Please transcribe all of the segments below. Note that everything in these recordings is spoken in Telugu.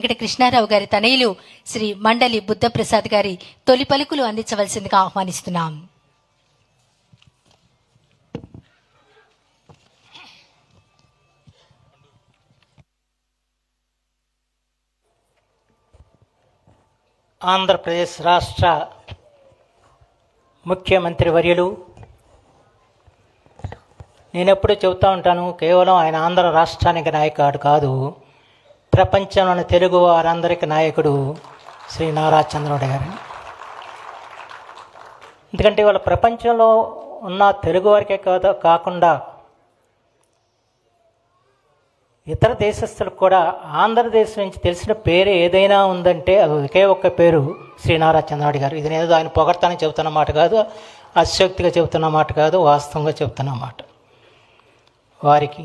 ఇక్కడ కృష్ణారావు గారి తనయులు శ్రీ మండలి బుద్ధప్రసాద్ గారి తొలి పలుకులు అందించవలసిందిగా ఆహ్వానిస్తున్నాం. ఆంధ్రప్రదేశ్ రాష్ట్ర ముఖ్యమంత్రి వర్యులు నేను చెబుతూ ఉంటాను కేవలం ఆయన ఆంధ్ర రాష్ట్రానికి నాయకుడు కాదు. ప్రపంచంలోని తెలుగు వారందరికీ నాయకుడు శ్రీ నారా చంద్రుడు గారు. ఎందుకంటే వాళ్ళ ప్రపంచంలో ఉన్న తెలుగు వారికే కాదు కాకుండా ఇతర దేశస్తులకు కూడా ఆంధ్రదేశం నుంచి తెలిసిన పేరు ఏదైనా ఉందంటే అది ఒకే ఒక్క పేరు శ్రీనారా చంద్రనాయుడు గారు. ఇది నేను ఆయన పొగడతానని చెబుతున్న మాట కాదు అశక్తిగా చెబుతున్న మాట కాదు వాస్తవంగా చెబుతున్న మాట. వారికి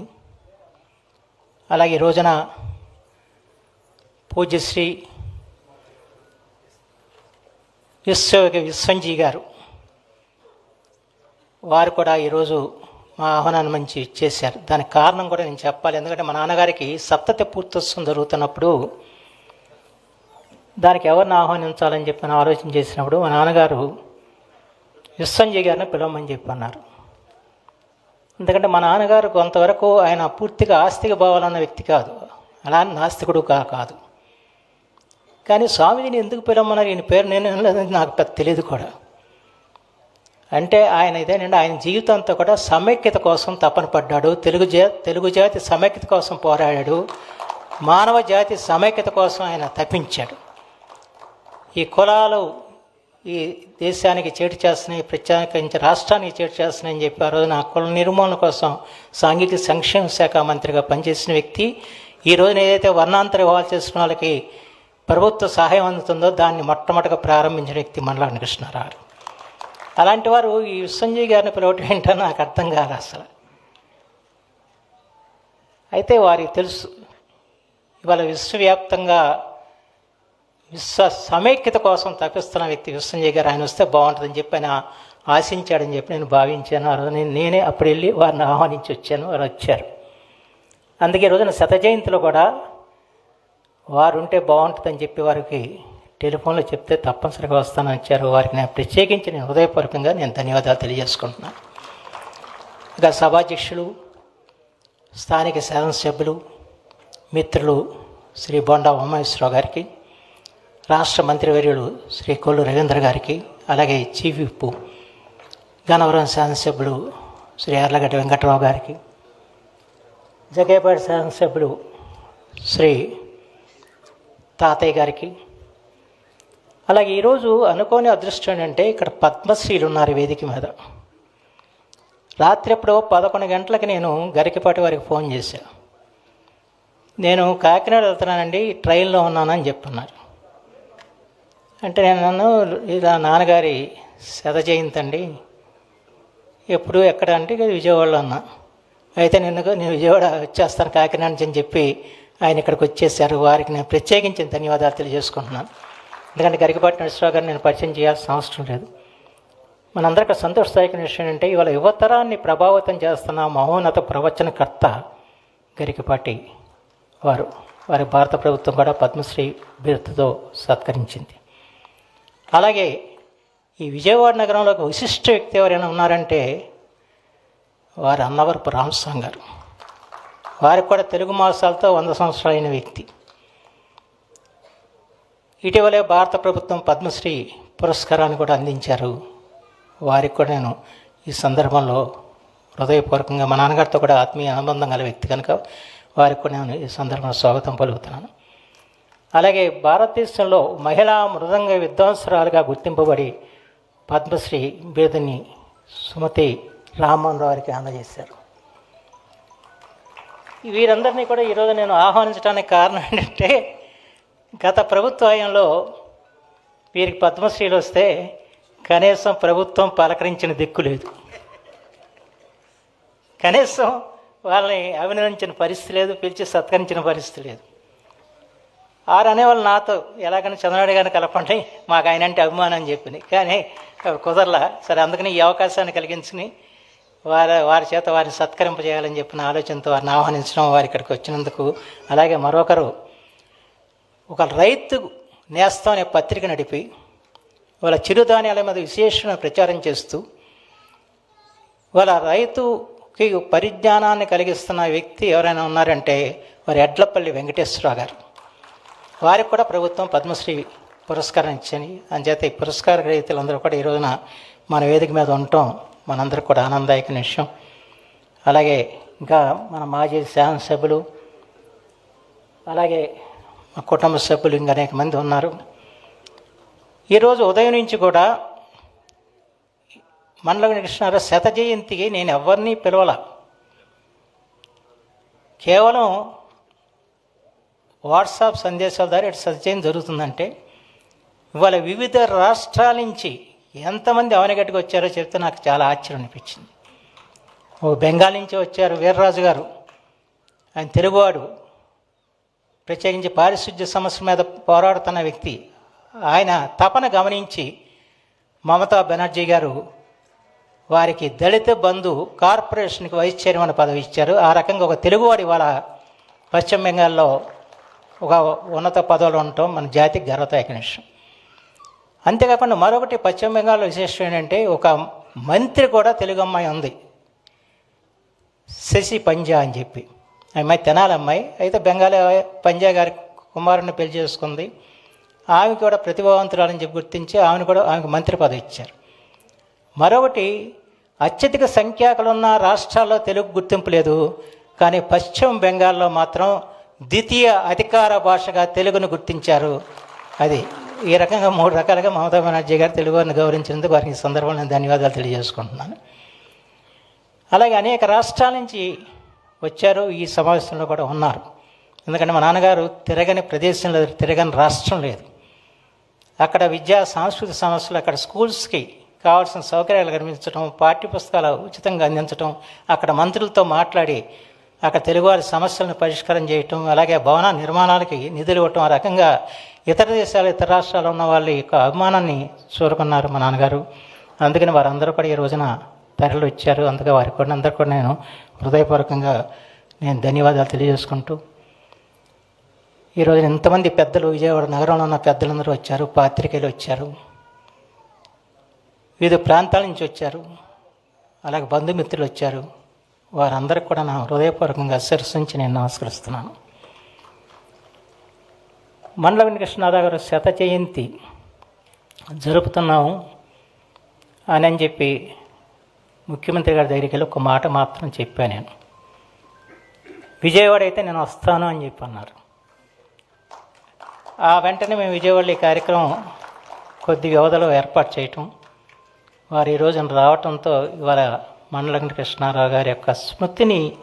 అలాగే రోజున పూజ్యశ్రీ విశ్వ విశ్వంజీ గారు. వారు కూడా ఈరోజు మా ఆహ్వానాన్ని మంచి చేశారు. దానికి కారణం కూడా నేను చెప్పాలి. ఎందుకంటే మా నాన్నగారికి సప్తతి పూర్తోత్సవం జరుగుతున్నప్పుడు దానికి ఎవరిని ఆహ్వానించాలని చెప్పి ఆలోచన చేసినప్పుడు మా నాన్నగారు విశ్వంజయ్ గారిని పిలవమని చెప్పన్నారు. ఎందుకంటే మా నాన్నగారు కొంతవరకు ఆయన పూర్తిగా ఆస్తిక భావాలన్న వ్యక్తి కాదు. అలా అని నాస్తికుడు కా కాదు. కానీ స్వామిజీని ఎందుకు పిలవమన్నారు? ఈయన పేరు నేను నాకు పెద్ద తెలియదు కూడా. అంటే ఆయన ఇదేనండి ఆయన జీవితం అంతా కూడా సమైక్యత కోసం తపన పడ్డాడు. తెలుగు జా తెలుగు జాతి సమైక్యత కోసం పోరాడాడు. మానవ జాతి సమైక్యత కోసం ఆయన తప్పించాడు ఈ కులాలు ఈ దేశానికి చేటు చేస్తున్నాయి ప్రత్యేకించి రాష్ట్రానికి చేటు చేస్తున్నాయని చెప్పి ఆ రోజున ఆ కుల నిర్మూలన కోసం సాంఘిక సంక్షేమ శాఖ మంత్రిగా పనిచేసిన వ్యక్తి. ఈ రోజున ఏదైతే వర్ణాంతర వివాహాలు చేసిన వాళ్ళకి ప్రభుత్వ సహాయం అందుతుందో దాన్ని మొట్టమొదటిగా ప్రారంభించిన వ్యక్తి మండలాన్ని కృష్ణారావు. అలాంటి వారు ఈ విశ్వంజీవి గారిని పిలవటం ఏంటో నాకు అర్థం కాదు అసలు. అయితే వారికి తెలుసు ఇవాళ విశ్వవ్యాప్తంగా విశ్వ సమైక్యత కోసం తప్పిస్తున్న వ్యక్తి విశ్వంజయ్ గారు ఆయన వస్తే బాగుంటుందని చెప్పి ఆయన ఆశించాడని చెప్పి నేను భావించాను. ఆ రోజు నేనే అప్పుడు వెళ్ళి వారిని ఆహ్వానించి వచ్చాను వారు వచ్చారు. అందుకే రోజున శత జయంతిలో కూడా వారు ఉంటే బాగుంటుందని చెప్పి వారికి టెలిఫోన్లో చెప్తే తప్పనిసరిగా వస్తానని వచ్చారు. వారికి నేను ప్రత్యేకించి నేను హృదయపూర్వకంగా నేను ధన్యవాదాలు తెలియజేసుకుంటున్నాను ఇక సభాధ్యక్షులు స్థానిక శాసనసభ్యులు మిత్రులు శ్రీ బొండా ఉమేశ్వరరావు గారికి రాష్ట్ర మంత్రివర్యులు శ్రీ కొల్లు రవీంద్ర గారికి అలాగే చీఫ్ విప్ గన్నవరం శాసనసభ్యులు శ్రీ ఎర్లగడ్డ వెంకటరావు గారికి జగేపేట శాసనసభ్యులు శ్రీ తాతయ్య గారికి. అలాగే ఈరోజు అనుకోని అదృష్టం ఏంటంటే ఇక్కడ పద్మశ్రీలు ఉన్నారు వేదిక మీద. రాత్రి ఎప్పుడో పదకొండు గంటలకి నేను గరికపాటి వారికి ఫోన్ చేశాను నేను కాకినాడ వెళ్తున్నానండి ట్రైన్లో ఉన్నానని చెప్పున్నారు. అంటే నేను నన్ను ఇలా నాన్నగారి సెద జయంతి ఎప్పుడు ఎక్కడ అంటే విజయవాడలో ఉన్నా. అయితే నిన్ను నేను విజయవాడ వచ్చేస్తాను కాకినాడ నుంచి అని చెప్పి ఆయన ఇక్కడికి వచ్చేసారు. వారికి నేను ప్రత్యేకించిన ధన్యవాదాలు తెలియజేసుకుంటున్నాను. ఎందుకంటే గరికపాటి నరసరావు గారిని నేను పరిచయం చేయాల్సిన అవసరం లేదు. మనందరికీ సంతోషదాయకమైన విషయం ఏంటంటే ఇవాళ యువతరాన్ని ప్రభావితం చేస్తున్న మహోన్నత ప్రవచనకర్త గరికపాటి వారు. వారి భారత ప్రభుత్వం కూడా పద్మశ్రీ బిరుదుతో సత్కరించింది. అలాగే ఈ విజయవాడ నగరంలో ఒక విశిష్ట వ్యక్తి ఎవరైనా ఉన్నారంటే వారు అన్నవరపు రామస్వామి గారు. వారికి కూడా తెలుగు మాసాలతో వంద సంవత్సరాలైన వ్యక్తి. ఇటీవలే భారత ప్రభుత్వం పద్మశ్రీ పురస్కారాన్ని కూడా అందించారు. వారికి కూడా నేను ఈ సందర్భంలో హృదయపూర్వకంగా మా నాన్నగారితో కూడా ఆత్మీయ అనుబంధం గల వ్యక్తి కనుక వారికి కూడా నేను ఈ సందర్భంలో స్వాగతం పలుకుతున్నాను. అలాగే భారతదేశంలో మహిళా మృదంగ విద్వాంసరాలుగా గుర్తింపబడి పద్మశ్రీ బిరుదుని సుమతి రామ్మోహన్ రావు గారికి అందజేశారు. వీరందరినీ కూడా ఈరోజు నేను ఆహ్వానించడానికి కారణం ఏంటంటే గత ప్రభుత్వ హయాంలో వీరికి పద్మశ్రీలు వస్తే కనీసం ప్రభుత్వం పలకరించిన దిక్కు లేదు. కనీసం వాళ్ళని అభినందించిన పరిస్థితి లేదు పిలిచి సత్కరించిన పరిస్థితి లేదు. ఆరు అనేవాళ్ళు నాతో ఎలాగైనా చంద్రనాయుడు గారిని కలపండి మాకు ఆయన అంటే అభిమానం అని చెప్పింది కానీ కుదరలా. సరే అందుకని ఈ అవకాశాన్ని కలిగించుకుని వారి వారి చేత వారిని సత్కరింపజేయాలని చెప్పిన ఆలోచనతో వారిని ఆహ్వానించడం వారి ఇక్కడికి వచ్చినందుకు అలాగే మరొకరు ఒక రైతు నేస్తం అనే పత్రిక నడిపి వాళ్ళ చిరుధాన్యాల మీద విశేషమైన ప్రచారం చేస్తూ వాళ్ళ రైతుకి పరిజ్ఞానాన్ని కలిగిస్తున్న వ్యక్తి ఎవరైనా ఉన్నారంటే వారి ఎడ్లపల్లి వెంకటేశ్వరరావు గారు. వారికి కూడా ప్రభుత్వం పద్మశ్రీ పురస్కారం ఇచ్చని అంచేత ఈ పురస్కార గ్రహీతలందరూ కూడా ఈ రోజున మన వేదిక మీద ఉండటం మనందరికి కూడా ఆనందదాయకమైన విషయం అలాగే ఇంకా మన మాజీ శాసనసభ్యులు అలాగే మా కుటుంబ సభ్యులు ఇంకా అనేక మంది ఉన్నారు. ఈరోజు ఉదయం నుంచి కూడా మండల కృష్ణారావు శత జయంతికి నేను ఎవరిని పిలవాల. కేవలం వాట్సాప్ సందేశాల ద్వారా ఇటు సత్యం జరుగుతుందంటే ఇవాళ వివిధ రాష్ట్రాల నుంచి ఎంతమంది అవనగట్టుకు వచ్చారో చెప్తే నాకు చాలా ఆశ్చర్యం అనిపించింది. ఓ బెంగాల్ నుంచి వచ్చారు వీర్రాజు గారు. ఆయన తెలుగువాడు. ప్రత్యేకించి పారిశుద్ధ్య సమస్య మీద పోరాడుతున్న వ్యక్తి. ఆయన తపన గమనించి మమతా బెనర్జీ గారు వారికి దళిత బంధు కార్పొరేషన్కి వైస్ చైర్మన్ పదవి ఇచ్చారు. ఆ రకంగా ఒక తెలుగువాడు ఇవాళ పశ్చిమ బెంగాల్లో ఒక ఉన్నత పదవిలో ఉండటం మన జాతికి గర్వత విషయం. అంతేకాకుండా మరొకటి పశ్చిమ బెంగాల్లో విశేషం ఏంటంటే ఒక మంత్రి కూడా తెలుగు అమ్మాయి ఉంది. శశి పంజా అని చెప్పి. అమ్మాయి తెనాలమ్మాయి అయితే బెంగాలీ పంజా గారి కుమారుని పెళ్ళి చేసుకుంది. ఆమె కూడా ప్రతిభావంతురాలని చెప్పి గుర్తించి ఆమెను కూడా ఆమెకు మంత్రి పదవి ఇచ్చారు. మరొకటి అత్యధిక సంఖ్యాకులు ఉన్న రాష్ట్రాల్లో తెలుగు గుర్తింపు లేదు. కానీ పశ్చిమ బెంగాల్లో మాత్రం ద్వితీయ అధికార భాషగా తెలుగును గుర్తించారు. అది ఈ రకంగా మూడు రకాలుగా మమతా బెనర్జీ గారు తెలుగు వారిని గౌరవించినందుకు వారికి ఈ సందర్భంలో నేను ధన్యవాదాలు తెలియజేసుకుంటున్నాను. అలాగే అనేక రాష్ట్రాల నుంచి వచ్చారు ఈ సమావేశంలో కూడా ఉన్నారు. ఎందుకంటే మా నాన్నగారు తిరగని ప్రదేశం లేదు తిరగని రాష్ట్రం లేదు. అక్కడ విద్యా సాంస్కృతిక సమస్యలు అక్కడ స్కూల్స్కి కావాల్సిన సౌకర్యాలు కల్పించడం పాఠ్య పుస్తకాలు ఉచితంగా అందించడం అక్కడ మంత్రులతో మాట్లాడి అక్కడ తెలుగువారి సమస్యలను పరిష్కారం చేయటం అలాగే భవన నిర్మాణాలకి నిధులు ఇవ్వటం ఆ రకంగా ఇతర దేశాలు ఇతర రాష్ట్రాల్లో ఉన్న వాళ్ళ యొక్క అభిమానాన్ని చూరుకున్నారు మా నాన్నగారు. అందుకని వారందరూ కూడా ఈ రోజున తరలి వచ్చారు అందుకే వారికి కూడా అందరూ కూడా నేను హృదయపూర్వకంగా నేను ధన్యవాదాలు తెలియజేసుకుంటూ ఈరోజు ఎంతమంది పెద్దలు విజయవాడ నగరంలో ఉన్న పెద్దలందరూ వచ్చారు పాత్రికేయులు వచ్చారు వివిధ ప్రాంతాల నుంచి వచ్చారు అలాగే బంధుమిత్రులు వచ్చారు. వారందరికీ కూడా నా హృదయపూర్వకంగా శిరస్సు నుంచి నేను నమస్కరిస్తున్నాను. మండల వెంకటకృష్ణరావు గారు శత జయంతి జరుపుతున్నాము అని అని చెప్పి ముఖ్యమంత్రి గారి దగ్గరికి వెళ్ళి ఒక మాట మాత్రం చెప్పాను నేను. విజయవాడ అయితే నేను వస్తాను అని చెప్పి అన్నారు. ఆ వెంటనే మేము విజయవాడలో ఈ కార్యక్రమం కొద్ది వ్యవధిలో ఏర్పాటు చేయటం వారు ఈ రోజున రావటంతో ఇవాళ మండలం కృష్ణారావు గారి యొక్క స్మృతిని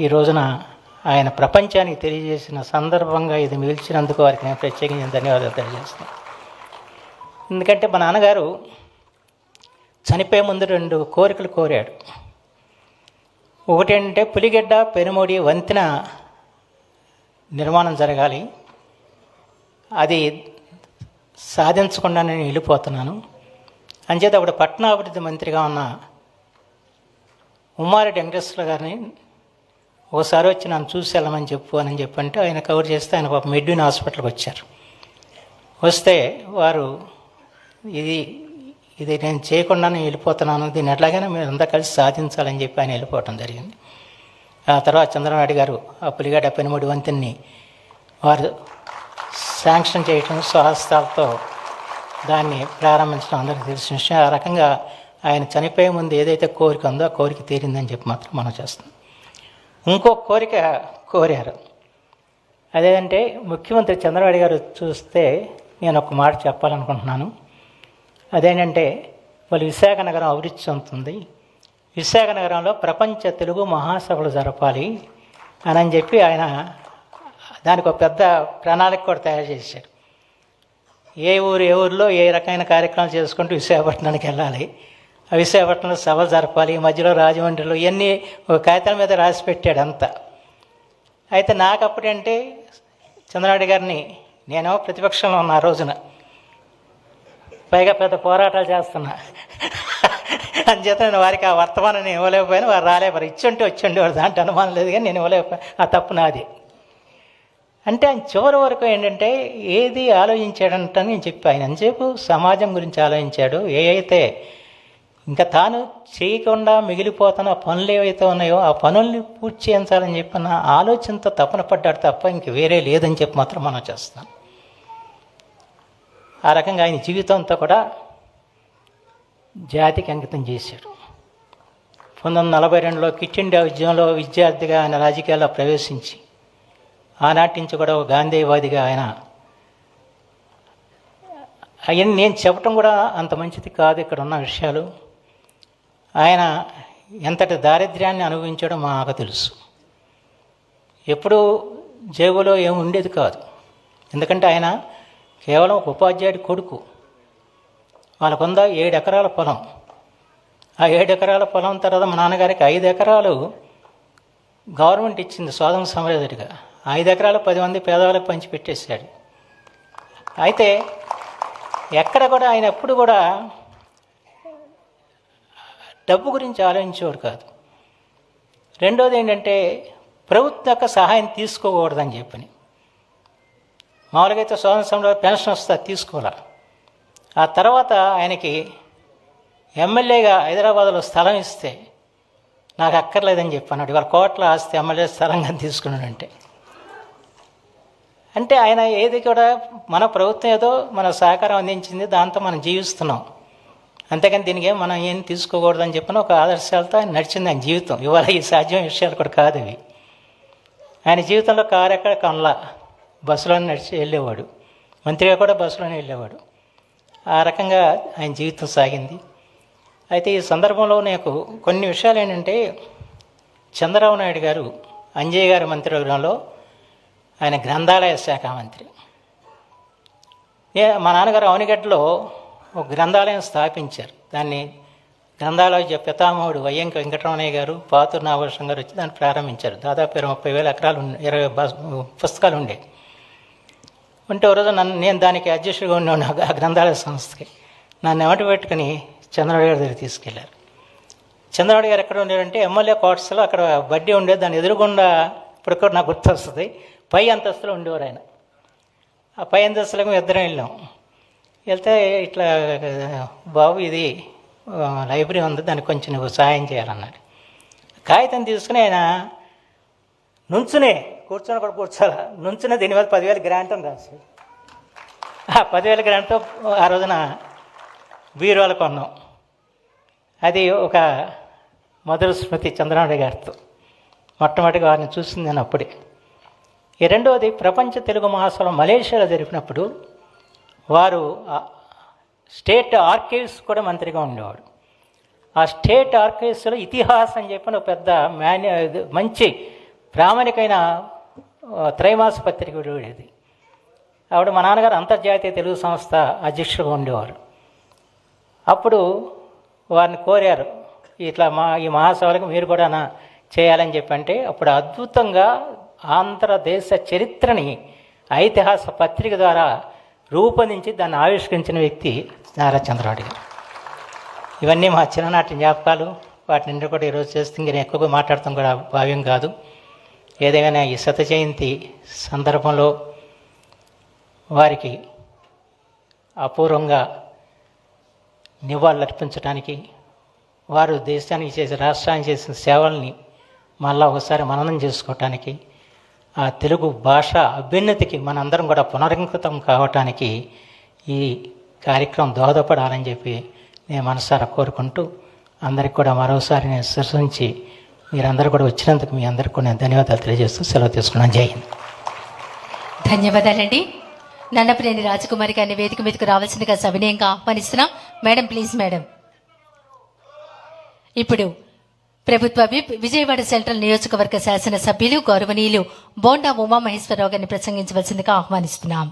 ఈ రోజున ఆయన ప్రపంచానికి తెలియజేసిన సందర్భంగా ఇది మిగిల్చినందుకు వారికి నేను ప్రత్యేకించిన ధన్యవాదాలు తెలియజేస్తున్నాను. ఎందుకంటే మా నాన్నగారు చనిపోయే ముందు రెండు కోరికలు కోరాడు. ఒకటి ఏంటంటే పులిగడ్డ పెనుమూడి వంతెన నిర్మాణం జరగాలి. అది సాధించకుండా నేను వెళ్ళిపోతున్నాను. అంచేత అప్పుడు పట్టణాభివృద్ధి మంత్రిగా ఉన్న ఉమ్మారెడ్డి వెంకటేశ్వర గారిని ఒకసారి వచ్చి నన్ను చూసి వెళ్ళమని చెప్పు అని చెప్పంటే ఆయన కవర్ చేస్తే ఆయన పాప మెడ్యూన్ హాస్పిటల్కి వచ్చారు. వస్తే వారు ఇది ఇది నేను చేయకుండా నేను వెళ్ళిపోతున్నాను దీన్ని ఎట్లాగైనా మీరు అంతా కలిసి సాధించాలని చెప్పి ఆయన వెళ్ళిపోవటం జరిగింది. ఆ తర్వాత చంద్రనాయుడు గారు ఆ పులిగడ్డ మూడు వంతుని వారు శాంక్షన్ చేయటం స్వహస్తాలతో దాన్ని ప్రారంభించడం అందరికీ తెలిసిన విషయం. ఆ రకంగా ఆయన చనిపోయే ముందు ఏదైతే కోరిక ఉందో ఆ కోరిక తీరిందని చెప్పి మాత్రం మనం చేస్తున్నాం. ఇంకో కోరిక కోరారు. అదేంటే ముఖ్యమంత్రి చంద్రబాబు గారు చూస్తే నేను ఒక మాట చెప్పాలనుకుంటున్నాను. అదేంటంటే వాళ్ళు విశాఖ నగరం అభివృద్ధి చెందుతుంది. విశాఖ నగరంలో ప్రపంచ తెలుగు మహాసభలు జరపాలి అని అని చెప్పి ఆయన దానికి ఒక పెద్ద ప్రణాళిక కూడా తయారు చేశారు. ఏ ఊరు ఏ ఊరిలో ఏ రకమైన కార్యక్రమాలు చేసుకుంటూ విశాఖపట్నానికి వెళ్ళాలి. విశాఖపట్నంలో సభలు జరపాలి ఈ మధ్యలో రాజమండ్రిలో ఇవన్నీ ఒక కాగితాల మీద రాసి పెట్టాడు అంతా. అయితే నాకు అప్పుడంటే చంద్రనాయుడు గారిని నేను ప్రతిపక్షంలో ఉన్న ఆ రోజున. పైగా పెద్ద పోరాటాలు చేస్తున్నా. అంచేత నేను వారికి ఆ వర్తమానాన్ని ఇవ్వలేకపోయినా వారు రాలేపారు ఇచ్చుంటే వచ్చి ఉండేవారు దాంట్లో అనుమానం లేదు కానీ నేను ఇవ్వలేకపోయాను. ఆ తప్పు నాది. అంటే ఆయన చివరి వరకు ఏంటంటే ఏది ఆలోచించాడంటే నేను చెప్పాను. ఆయన చెప్పు సమాజం గురించి ఆలోచించాడు? ఏ అయితే ఇంకా తాను చేయకుండా మిగిలిపోతున్న పనులు ఏవైతే ఉన్నాయో ఆ పనుల్ని పూర్తి చేయించాలని చెప్పిన ఆలోచనతో తపన పడ్డాడు తప్ప ఇంక వేరే లేదని చెప్పి మాత్రం మనం చేస్తాం ఆ రకంగా ఆయన జీవితంతో కూడా జాతికి అంకితం చేశాడు. పంతొమ్మిది వందల నలభై రెండులో కిట్ ఇండియా ఉద్యమంలో విద్యార్థిగా ఆయన రాజకీయాల్లో ప్రవేశించి ఆనాటి నుంచి కూడా ఒక గాంధీవాదిగా ఆయన అవన్నీ నేను చెప్పటం కూడా అంత మంచిది కాదు ఇక్కడ ఉన్న విషయాలు. ఆయన ఎంతటి దారిద్ర్యాన్ని అనుభవించడం మాకు తెలుసు. ఎప్పుడు జేబులో ఏమి ఉండేది కాదు. ఎందుకంటే ఆయన కేవలం ఒక ఉపాధ్యాయుడి కొడుకు. వాళ్ళకుందా ఏడు ఎకరాల పొలం. ఆ ఏడు ఎకరాల పొలం తర్వాత మా నాన్నగారికి ఐదు ఎకరాలు గవర్నమెంట్ ఇచ్చింది స్వాతంత్ర సమరదుడిగా ఐదు ఎకరాలు పది మంది పేదవాళ్ళకి పంచిపెట్టేశాడు. అయితే ఎక్కడ కూడా ఆయన ఎప్పుడు కూడా డబ్బు గురించి ఆలోచించేవాడు కాదు. రెండోది ఏంటంటే ప్రభుత్వ యొక్క సహాయం తీసుకోకూడదని చెప్పని. మామూలుగా అయితే స్వాతంత్ర సమరంలో పెన్షన్ వస్తుంది తీసుకోవాలి ఆ తర్వాత ఆయనకి ఎమ్మెల్యేగా హైదరాబాద్లో స్థలం ఇస్తే నాకు అక్కర్లేదని చెప్పన్నాడు. ఇవాళ కోట్ల ఆస్తి ఎమ్మెల్యే స్థలంగా తీసుకున్నాడంటే. అంటే ఆయన ఏది కూడా మన ప్రభుత్వం ఏదో మన సహకారం అందించింది దాంతో మనం జీవిస్తున్నాం. అంతేకాని దీనికి మనం ఏం తీసుకోకూడదని చెప్పిన ఒక ఆదర్శాలతో ఆయన నడిచింది ఆయన జీవితం. ఇవాళ ఈ సాధ్యం విషయాలు కూడా కాదు ఇవి. ఆయన జీవితంలో కారు ఎక్కడ కొనలా. బస్సులోనే నడిచి వెళ్ళేవాడు. మంత్రిగా కూడా బస్సులోనే వెళ్ళేవాడు. ఆ రకంగా ఆయన జీవితం సాగింది. అయితే ఈ సందర్భంలో నాకు కొన్ని విషయాలు ఏంటంటే చంద్రబాబు నాయుడు గారు అంజయ్య గారి మంత్రివర్గంలో ఆయన గ్రంథాలయ శాఖ మంత్రి. ఏ మా నాన్నగారు అవనిగడ్డలో ఒక గ్రంథాలయం స్థాపించారు. దాన్ని గ్రంథాలయ పితామహుడు వయ్యంక వెంకటరమణయ్య గారు పాతూరు నాగభూషణం గారు వచ్చి దాన్ని ప్రారంభించారు. దాదాపు ఇరవై ముప్పై వేల ఎకరాలు ఇరవై పుస్తకాలు ఉండే ఉంటే ఒక రోజు నన్ను నేను దానికి అధ్యక్షుడిగా ఉన్నాను ఆ గ్రంథాలయ సంస్థకి. నన్ను ఎమటి పెట్టుకుని చంద్రబాబు గారి దగ్గర తీసుకెళ్ళారు. చంద్రబాబు గారు ఎక్కడ ఉండేవారంటే ఎమ్మెల్యే క్వార్టర్స్లో అక్కడ బడ్డీ ఉండేది. దాని ఎదురుగుండా ఇప్పుడు కూడా నాకు గుర్తు వస్తుంది పై అంతస్తులో ఉండేవారు ఆయన. ఆ పై అంతస్తులకు మేము ఇద్దరం వెళ్ళాం. వెళ్తే ఇట్లా బాబు ఇది లైబ్రరీ ఉంది దానికి కొంచెం నువ్వు సహాయం చేయాలన్నాడు. కాగితం తీసుకుని ఆయన నుంచునే కూర్చొని కూడా కూర్చోాలా నుంచునే దీని మీద పదివేల గ్రాంట్ అని రాశాడు ఆ పదివేల గ్రాంట్తో ఆ రోజున బీరువాలు కొన్నాం. అది ఒక మధుర స్మృతి చంద్రనాయుడు గారితో. మొట్టమొదటిగా వారిని చూసింది నేను అప్పుడే. ఈ రెండవది ప్రపంచ తెలుగు మహాసభ మలేషియాలో జరిపినప్పుడు వారు స్టేట్ ఆర్కైవ్స్ కూడా మంత్రిగా ఉండేవాడు. ఆ స్టేట్ ఆర్కైవ్స్లో ఇతిహాసం అని చెప్పిన ఒక పెద్ద మాన్యు మంచి ప్రామాణికమైన త్రైమాస పత్రిక ఉండేది. ఆవిడ మా నాన్నగారు అంతర్జాతీయ తెలుగు సంస్థ అధ్యక్షులుగా ఉండేవారు. అప్పుడు వారిని కోరారు ఇట్లా మా ఈ మహాసభలకు మీరు కూడా నా చేయాలని చెప్పి అంటే అప్పుడు అద్భుతంగా ఆంధ్రదేశ చరిత్రని ఐతిహాస పత్రిక ద్వారా రూపొందించి దాన్ని ఆవిష్కరించిన వ్యక్తి నారా చంద్రబాబు గారు. ఇవన్నీ మా చిన్ననాటి జ్ఞాపకాలు. వాటి నుండి కూడా ఈరోజు చేస్తే నేను ఎక్కువగా మాట్లాడటం కూడా భావ్యం కాదు. ఏదైనా ఈ శత జయంతి సందర్భంలో వారికి అపూర్వంగా నివాళులర్పించడానికి వారు దేశానికి చేసే రాష్ట్రానికి చేసిన సేవల్ని మళ్ళా ఒకసారి మననం చేసుకోవటానికి ఆ తెలుగు భాష అభ్యున్నతికి మనందరం కూడా పునరంకితం కావటానికి ఈ కార్యక్రమం దోహదపడాలని చెప్పి నేను మనసారా కోరుకుంటూ అందరికి కూడా మరోసారి నేను సృష్టించి మీరందరూ కూడా వచ్చినందుకు మీ అందరికీ కూడా నేను ధన్యవాదాలు తెలియజేస్తూ సెలవు తీసుకున్నాను. జై హింద్. ధన్యవాదాలండి. నన్నప్రేని రాజకుమారి గారిని వేదిక మీదకు రావాల్సిందిగా సవినయంగా ఆహ్వానిస్తున్నాం. Madam please madam. ఇప్పుడు ప్రభుత్వ విప్ విజయవాడ సెంట్రల్ నియోజకవర్గ శాసనసభ్యులు గౌరవనీయులు బోండా ఉమామహేశ్వరరావు గారిని ప్రసంగించవలసిందిగా ఆహ్వానిస్తున్నాం.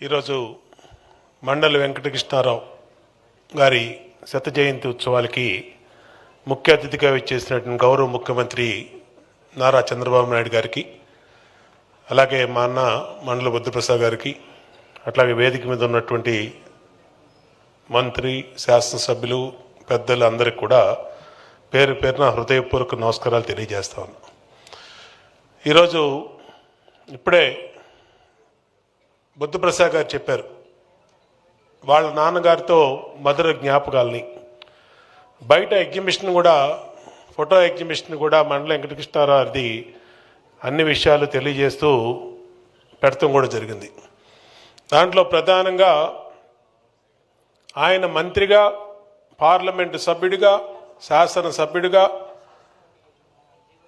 ఈరోజు మండలి వెంకటకృష్ణారావు గారి శత జయంతి ఉత్సవాలకి ముఖ్య అతిథిగా వచ్చేసినటువంటి గౌరవ ముఖ్యమంత్రి నారా చంద్రబాబు నాయుడు గారికి అలాగే మా అన్న మండల బుద్ధప్రసాద్ గారికి అట్లాగే వేదిక మీద ఉన్నటువంటి మంత్రి శాసనసభ్యులు పెద్దలు అందరికి కూడా పేరు పేరున హృదయపూర్వక నమస్కారాలు తెలియజేస్తా ఉన్నాను ఈరోజు ఇప్పుడే బుద్ధప్రసాద్ గారు చెప్పారు వాళ్ళ నాన్నగారితో మధుర జ్ఞాపకాలని. బయట ఎగ్జిబిషన్ కూడా ఫోటో ఎగ్జిబిషన్ కూడా మండల వెంకటకృష్ణారావుది అన్ని విషయాలు తెలియజేస్తూ పెడతం కూడా జరిగింది. దాంట్లో ప్రధానంగా ఆయన మంత్రిగా పార్లమెంటు సభ్యుడిగా శాసన సభ్యుడిగా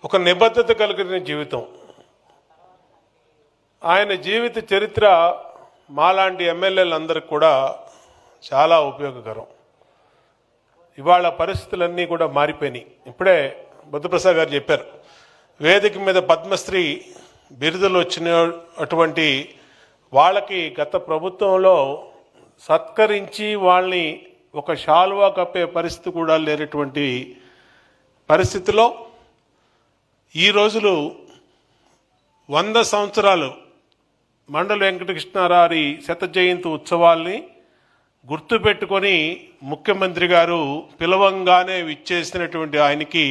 ఒక నిబద్ధత కలిగిన జీవితం. ఆయన జీవిత చరిత్ర మాలాంటి ఎమ్మెల్యేలందరికి కూడా చాలా ఉపయోగకరం. ఇవాళ పరిస్థితులన్నీ కూడా మారిపోయినాయి. ఇప్పుడే బుద్ధప్రసాద్ గారు చెప్పారు. వేదిక మీద పద్మశ్రీ బిరుదులు వచ్చిన అటువంటి వాళ్ళకి గత ప్రభుత్వంలో సత్కరించి వాళ్ళని ఒక షాల్వా కప్పే పరిస్థితి కూడా లేనటువంటి పరిస్థితిలో ఈ రోజులు వంద సంవత్సరాలు మండల వెంకటకృష్ణారారి శత జయంతి ఉత్సవాల్ని గుర్తుపెట్టుకొని ముఖ్యమంత్రి గారు పిలవంగానే విచ్చేసినటువంటి ఆయనకి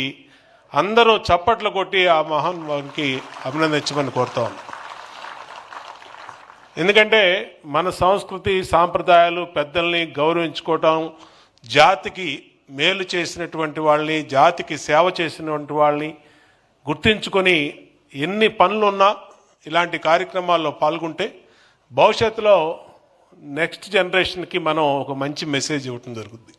అందరూ చప్పట్లు కొట్టి ఆ మహానుభావునికి అభినందించమని కోరుతా ఉన్నాం. ఎందుకంటే మన సంస్కృతి సాంప్రదాయాలు పెద్దల్ని గౌరవించుకోవటం జాతికి మేలు చేసినటువంటి వాళ్ళని జాతికి సేవ చేసినటువంటి వాళ్ళని గుర్తించుకొని ఎన్ని పనులున్నా ఇలాంటి కార్యక్రమాల్లో పాల్గొంటే భవిష్యత్తులో నెక్స్ట్ జనరేషన్కి మనం ఒక మంచి మెసేజ్ ఇవ్వటం జరుగుతుంది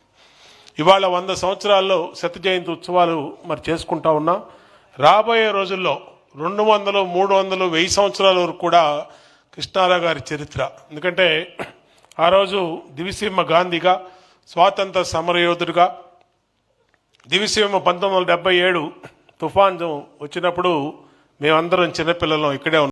ఇవాళ వంద సంవత్సరాల్లో శత జయంతి ఉత్సవాలు మరి చేసుకుంటా ఉన్నాం రాబోయే రోజుల్లో రెండు వందలు మూడు వందలు వెయ్యి సంవత్సరాల వరకు కూడా కృష్ణారావు గారి చరిత్ర. ఎందుకంటే ఆ రోజు దివిసీమ గాంధీగా స్వాతంత్ర సమరయోధుడిగా దివిసీమ పంతొమ్మిది వందల డెబ్బై ఏడు తుఫాన్ వచ్చినప్పుడు మేమందరం చిన్నపిల్లలం ఇక్కడే ఉన్నాం.